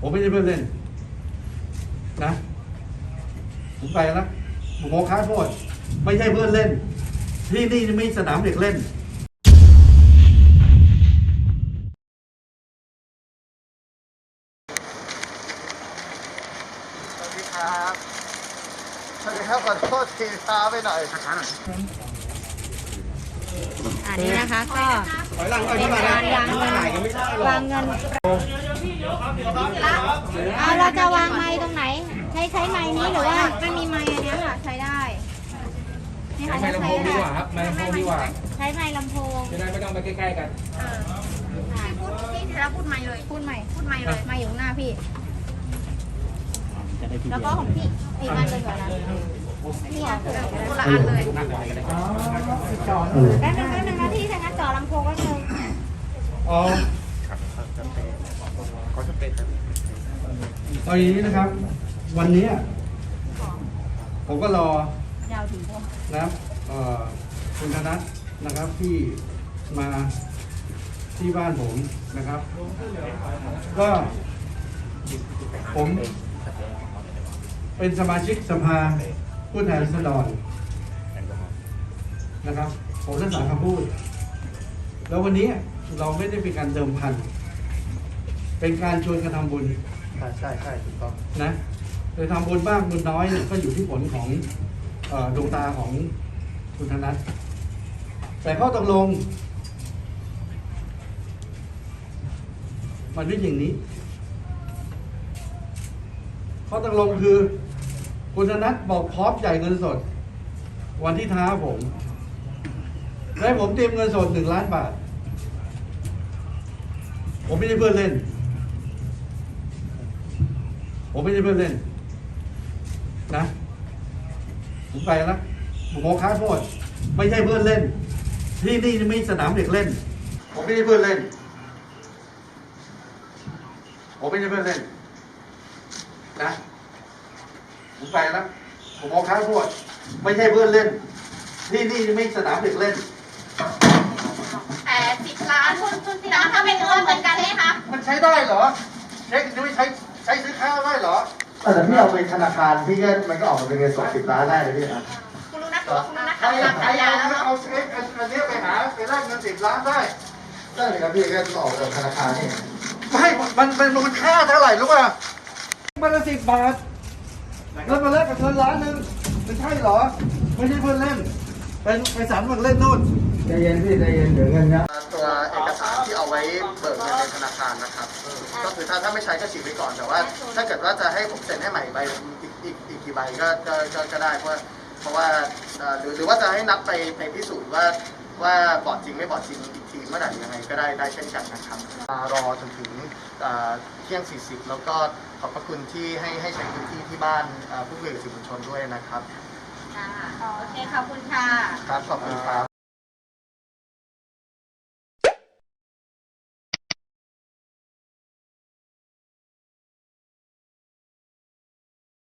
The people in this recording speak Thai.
ผมไม่ใช่เพื่อนเล่นนะผมไปแล้วผมขอค้าโทษไม่ใช่เพื่อนเล่น ที่นี่ไม่สนามเด็กเล่นสวัสดีครับสวัสดีครับขอโทษทีช้าไปหน่อยอันนี้นะคะก็ถอยหลังก่อนเป็ที่นมาการวางเงินวางเงิน เอาเราจะวางไม้ตรงไหน ใช้ใช้ไม้นี้หรือว่าไม่มีไม้อันเนี้ยค่ะใช้ได้นี่ค่ะไม้ลำโพงดีกว่าครับไม้ลำโพงดีกว่าใช้ไม้ลำโพงจะได้ไม่ต้องไปใกล้ๆกันค่ะพูดพี่แล้วพูดไม้เลยพูดไม้พูดไม้เลยไม้อยู่ข้างหน้าพี่ แล้วก็ของพี่อีกอันหนึ่งก่อนนะนี่อะคนละอันเลยแป๊บนึงแป๊บนึงนะพี่ถ้างั้นจ่อลำโพงก็นึง อ๋อเอาอย่างนี้นะครับ วันนี้ผมก็รอ ยาวถึงพวกนะครับเอ่อคุณธนัทนะครับที่มาที่บ้านผมนะครับ ก็ผม เป็นสมาชิกสภาผู้แทนราษฎรนะครับ ผมรักษาคำพูด แล้ววันนี้เราไม่ได้เป็นการเดิมพัน เป็นการชวนกันทำบุญใช่ใช่ใช่ถูกต้องนะโดยทำบุญบ้างบุญน้อยเนี่ยก็อยู่ที่ผลของเออดวงตาของคุณธนัทแต่ข้อตกลง มันไม่อย่างนี้ ข้อตกลงคือ คุณธนัทบอกพร้อมจ่ายเงินสด วันที่ท้าผม และผมเตรียมเงินสดหนึ่งล้านบาท ผมไม่ใช่เพื่อนเล่น ผมไม่ใช่เพื่อนเล่น นะผมไปแล้วผมขอค้าโทษไม่ใช่เพื่อนเล่น ที่นี่ไม่สนามเด็กเล่น ผมไม่ใช่เพื่อนเล่น ผมไม่ใช่เพื่อนเล่น นะผมไปแล้วผมขอค้าโทษไม่ใช่เพื่อนเล่น ที่นี่ไม่สนามเด็กเล่นแต่สิบล้านคุณคุณน้องถ้าเป็นเงินเหมือนกันไหมคะมันใช้ได้เหรอเช็คจะไม่ใช้ ใช้ซื้อข้าวได้เหรอแต่พี่เอาไปธนาคารพี่ก็มันก็ออกมาเป็นเงินสดสิบล้านได้เลยพี่นะคุณรู้นะตัวคุณรู้นะใครทำหลักใครฐานเอาแล้วเอาเช็คอันอันเนี้ยไปหาไปแลกเงินสิบล้านได้ได้เลยครับพี่ก็ออกจากธนาคารนี่ไม่มันมันมันค่าเท่าไหร่รู้ป่ะมันละสิบบาทแล้วมาแลกกับเงินล้านหนึ่งมันใช่เหรอ ไม่ใช่เพื่อนเล่นเป็นไปสารมันเล่นนู่นใจเย็นพี่ใจเย็นเดี๋ยวเงินเนี้ยตัวเอกสารที่เอาไว้เบิกเงินในธนาคารนะครับ ก็คือถ้าถ้าไม่ใช้ก็ฉีกไปก่อนแต่ว่า ถ้าเกิดว่าจะให้ผมเซ็นให้ใหม่ใบอีกอีกอีกกี่ใบก็ก็ก็ก็ได้เพราะเพราะว่าเอ่อหรือหรือว่าจะให้นัดไปไปพิสูจน์ว่าว่าบอดจริงไม่บอดจริงอีกทีเมื่อไหร่ยังไงก็ได้ได้เช่นกันนะครับมารอจนถึงเอ่อเที่ยง 40 แล้วก็ขอบพระคุณที่ให้ให้ใช้พื้นที่ที่บ้านเอ่อผู้คุยกับสื่อมวลชนด้วยนะครับ ค่ะ โอเคขอบคุณค่ะ ครับขอบคุณครับ